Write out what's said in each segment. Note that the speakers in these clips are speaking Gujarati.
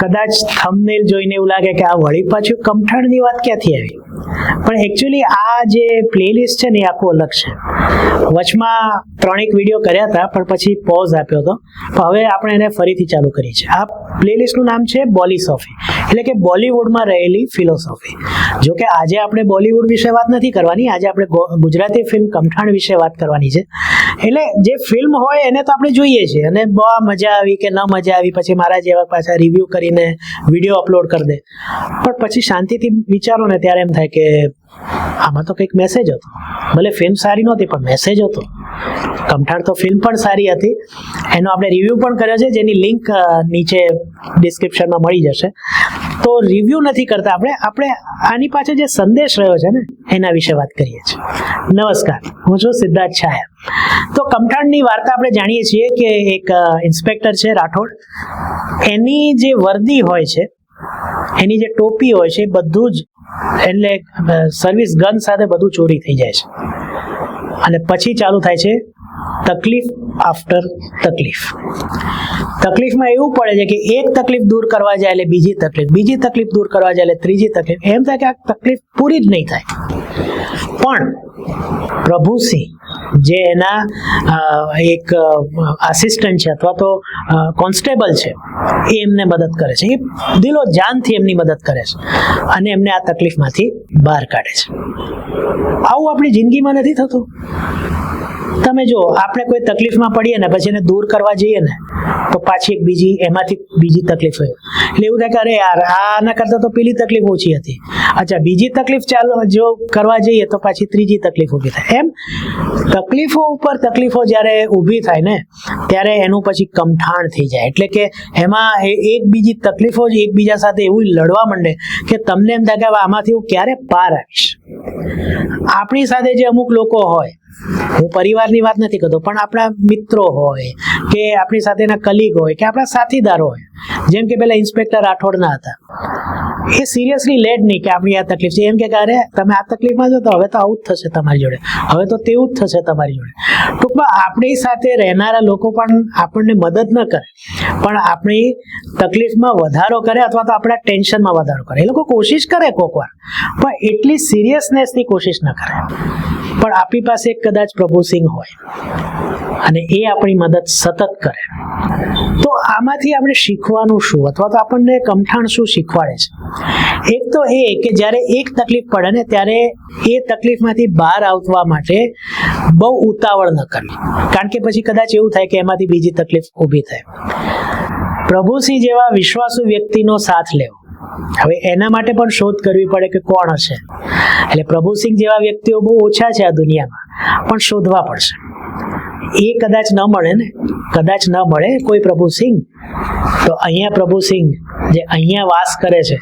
કદાચ થંબનેલ જોઈને એવું લાગે કે આ વળી પાછું કમઠાણની વાત ક્યાંથી આવી? પણ એકચ્યુઅલી આ જે પ્લેલિસ્ટ છે ને એ આખું અલગ છે. વચમાં ત્રણેક વીડિયો કર્યા હતા, પણ પછી પોઝ આપ્યો હતો. હવે આપણે એને ફરીથી ચાલુ કરી છે આ પ્લેલિસ્ટનું નામ છે બોલીસોફી. એટલે કે બોલિવૂડમાં રહેલી ફિલોસોફી. જો કે આજે આપણે બોલિવૂડ વિશે વાત નથી કરવાની, આજે આપણે ગુજરાતી ફિલ્મ કમઠાણ વિશે વાત કરવાની છે. એટલે જે ફિલ્મ હોય એને તો આપણે જોઈએ છીએ. અને બહુ મજા આવી કે ન મજા આવી, પછી મારા જેવા પાછા રિવ્યૂ કરીને વીડિયો અપલોડ કરી દે. પણ પછી શાંતિથી વિચારો ને ત્યારે એમ થાય કે આમાં તો કંઈક મેસેજ હતો. ભલે ફિલ્મ સારી નહોતી, પણ મેસેજ હતો. કમઠાણ તો ફિલ્મ પણ સારી હતી. એનો આપણે રિવ્યૂ પણ કર્યો છે, જેની લિંક નીચે ડિસ્ક્રિપ્શનમાં મળી જશે. તો રિવ્યૂ નથી કરતા આપણે આપણે આની પાછળ જે સંદેશ રહ્યો છે ને, એના વિશે વાત કરીએ છીએ. નમસ્કાર, હું છું સિદ્ધાર્થ છાયા તો કમઠાણની વાર્તા આપણે જાણીએ છીએ કે એક ઇન્સ્પેક્ટર છે રાઠોડ. એની જે વર્દી હોય છે, એની જે ટોપી હોય છે બધું જ એટલે સર્વિસ ગન સાથે બધું ચોરી થઈ જાય છે. અને પછી ચાલુ થાય છે તકલીફ આફ્ટર તકલીફ. તકલીફમાં એવું પડે છે કે એક તકલીફ દૂર કરવા જાય એટલે બીજી તકલીફ બીજી તકલીફ દૂર કરવા જાય એટલે ત્રીજી તકલીફ. એમ થાય કે આ તકલીફ પૂરી જ નહીં થાય. પણ પ્રભુસિંહ જે એના એક આસિસ્ટન્ટ છે અથવા તો કોન્સ્ટેબલ છે, એ એમને મદદ કરે છે. એ દિલો જાનથી એમની મદદ કરે છે અને એમને આ તકલીફમાંથી બહાર કાઢે છે. આવું આપણી જિંદગીમાં નથી થતું. તમે જો, આપણે કોઈ તકલીફમાં પડીએ ને, પછી એને દૂર કરવા જઈએ ને, તો પાછી એક બીજી, એમાંથી બીજી તકલીફ હોય. એટલે એવું થાય કે, અરે યાર, આના કરતાં તો પેલી તકલીફ ઓછી હતી. અચ્છા, બીજી તકલીફ ચાલુ, જો કરવા જઈએ, તો પાછી ત્રીજી તકલીફ ઊભી થાય. એમ, તકલીફો ઉપર તકલીફો જ્યારે ઊભી થાય ને, ત્યારે એનું પછી કમઠાણ થઈ જાય. એટલે કે એમાં એક બીજી તકલીફો જ એકબીજા સાથે એવું લડવા માંડે કે તમને એમ થાય કે આમાંથી હું ક્યારે પાર આવીશ? આપણી સાથે જે અમુક લોકો હોય હું પરિવારની વાત નથી કરતો, પણ આપણા મિત્રો હોય કે આપણી સાથેના કલીગ હોય કે આપણા સાથીદાર હોય, જેમ કે પેલા ઇન્સ્પેક્ટર રાઠોડના હતા. એ સિરિયસલી લેડ નહીં કે આપણી આ તકલીફ છે. એમ કે અરે, તમે આ તકલીફમાં છો તો હવે તો આવું જ થશે તમારી જોડે. હવે તો તેવું જ થશે તમારી જોડે. ટૂંકમાં આપણી સાથે રહેનારા લોકો પણ આપણને મદદ ન કરે. પણ આપણી તકલીફમાં વધારો કરે અથવા તો આપણા ટેન્શનમાં વધારો કરે. એ લોકો કોશિશ કરે કોક વાર પણ એટલી સિરિયસનેસથી કોશિશ ન કરે. પણ આપણી પાસે કદાચ પ્રભુસિંહ હોય અને એ આપણી મદદ સતત કરે. તો આમાંથી આપણે શીખવાનું શું? અથવા તો આપણને કમઠાણ શું શીખવાડે છે? એક તો એ કે જ્યારે એક તકલીફ પડે ને ત્યારે એ તકલીફમાંથી બહાર આવવા માટે બહુ ઉતાવળ ન કરવી. કારણ કે પછી કદાચ એવું થાય કે એમાંથી બીજી તકલીફ ઊભી થાય. પ્રભુસિંહ જેવા વિશ્વાસુ વ્યક્તિનો સાથ લેવો. હવે એના માટે પણ શોધ કરવી પડે કે કોણ હશે. એટલે પ્રભુસિંહ જેવા વ્યક્તિઓ બહુ ઓછા છે આ દુનિયામાં, પણ શોધવા પડશે. એ કદાચ ન મળે ને, કદાચ ન મળે કોઈ પ્રભુસિંહ તો અહીંયા પ્રભુસિંહ જે અહીંયા વાસ કરે છે,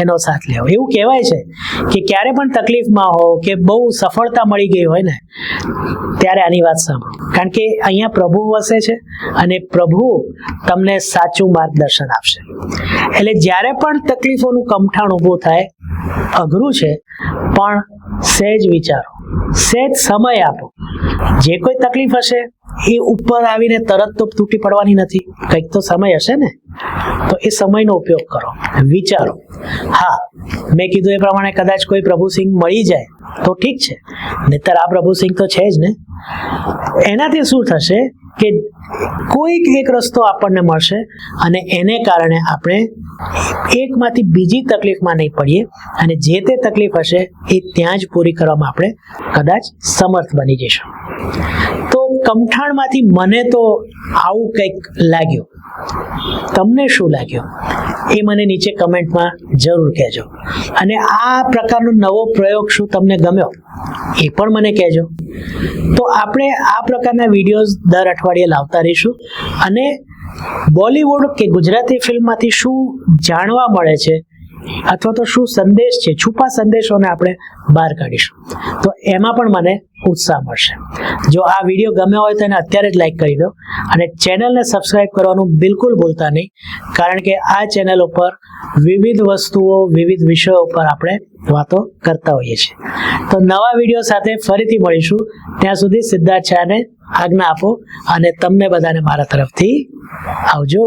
એનો સાથ લેવો. એવું કહેવાય છે કે ક્યારે પણ તકલીફમાં હો કે બહુ સફળતા મળી ગઈ હોય ને, ત્યારે આની વાત સાંભળો. કારણ કે અહીંયા પ્રભુ વસે છે અને પ્રભુ તમને સાચું માર્ગદર્શન આપશે. એટલે જ્યારે પણ તકલીફોનું કમઠાણ ઊભું થાય, અઘરું છે, પણ સહેજ વિચારો. સહેજ સમય આપો. જે કોઈ તકલીફ હશે, એ ઉપર આવીને તરત તો તૂટી પડવાની નથી. કંઈક તો સમય હશે ને? તો એ સમયનો ઉપયોગ કરો. વિચારો. હા, મેં કીધું એ પ્રમાણે કદાચ કોઈ પ્રભુસિંહ મળી જાય તો ઠીક છે. નહીતર આ પ્રભુસિંહ તો છે જ ને. એનાથી શું થશે કે કોઈક એક રસ્તો આપણને મળશે અને એને કારણે આપણે એકમાંથી બીજી તકલીફમાં નહીં પડીએ અને જે તે તકલીફ હશે એ ત્યાં જ પૂરી કરવામાં આપણે કદાચ સમર્થ બની જઈશું. તો કમઠાણમાંથી મને તો આવું કંઈક લાગ્યું. તમને શું લાગ્યું? એ મને નીચે કમેન્ટમાં જરૂર કહેજો. અને આ પ્રકારનો નવો પ્રયોગ શું તમને ગમ્યો? એ પણ મને કહેજો. તો આપણે આ પ્રકારના વિડીયોઝ દર અઠવાડિયે લાવતા રહીશું. અને બોલિવૂડ કે ગુજરાતી ફિલ્મમાંથી શું જાણવા મળે છે અથવા તો શું સંદેશ છે, છુપા સંદેશોને આપણે બહાર કાઢીશું. તો એમાં પણ મને ઉત્સાહ મળશે. જો આ વીડિયો ગમ્યો હોય તો એને અત્યારે જ લાઈક કરી દો અને ચેનલને સબસ્ક્રાઈબ કરવાનું બિલકુલ ભૂલતા નહીં, કારણ કે આ ચેનલ ઉપર વિવિધ વસ્તુઓ, વિવિધ વિષયો ઉપર આપણે વાતો કરતા હોઈએ છીએ. તો નવા વીડિયો સાથે ફરીથી મળીશું. ત્યાં સુધી સિદ્ધાર્થ શાહને આજ્ઞા આપો અને તમને બધાને મારા તરફથી આવજો.